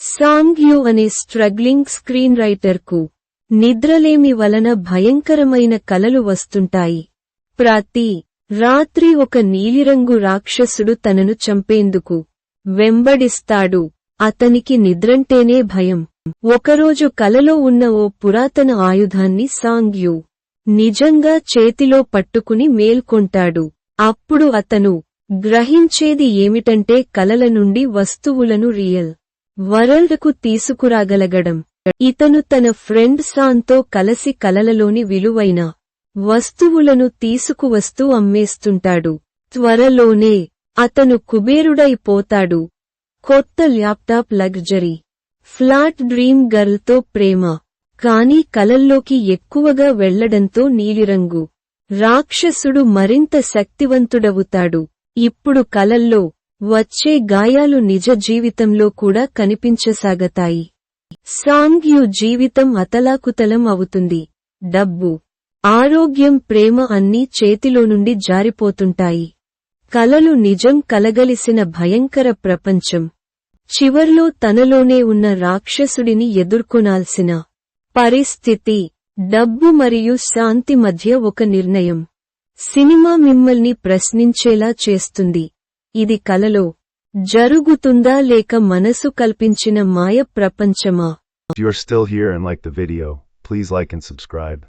సాంగ్యు అనే struggling screen రైటర్కు నిద్రలేమి వలన భయంకరమైన కలలు వస్తుంటాయి. ప్రతి రాత్రి ఒక నీలిరంగు రాక్షసుడు తనను చంపేందుకు వెంబడిస్తాడు. అతనికి నిద్రంటేనే భయం. ఒకరోజు కలలో ఉన్న ఓ పురాతన ఆయుధాన్ని సాంగ్యు నిజంగా చేతిలో పట్టుకుని మేల్కొంటాడు. అప్పుడు అతను గ్రహించేది ఏమిటంటే కలల నుండి వస్తువులను రియల్ వరల్డ్కు తీసుకురాగలగడం. ఇతను తన ఫ్రెండ్ సాన్తో కలసి కలలలోని విలువైన వస్తువులను తీసుకువస్తూ అమ్మేస్తుంటాడు. త్వరలోనే అతను కుబేరుడైపోతాడు కొత్త ల్యాప్టాప్ లగ్జరీ ఫ్లాట్ డ్రీమ్ గర్ల్తో ప్రేమ. కానీ కలల్లోకి ఎక్కువగా వెళ్ళడంతో నీలిరంగు. రాక్షసుడు మరింత శక్తివంతుడవుతాడు. ఇప్పుడు కలల్లో వచ్చే గాయాలు నిజ జీవితంలో కూడా కనిపించసాగతాయి. సాంగ్యు జీవితం అతలాకుతలం అవుతుంది. డబ్బు ఆరోగ్యం ప్రేమ అన్నీ చేతిలో నుండి జారిపోతుంటాయి. కలలు నిజం కలగలిసిన భయంకర ప్రపంచం. చివర్లో తనలోనే ఉన్న రాక్షసుడిని ఎదుర్కొనాల్సిన పరిస్థితి. డబ్బు మరియు శాంతి మధ్య ఒక నిర్ణయం. సినిమా మిమ్మల్ని ప్రశ్నించేలా చేస్తుంది. ఇది కలలో జరుగుతుందా లేక మనసు కల్పించిన మాయ ప్రపంచమా If you are still here and like the video, please like and subscribe.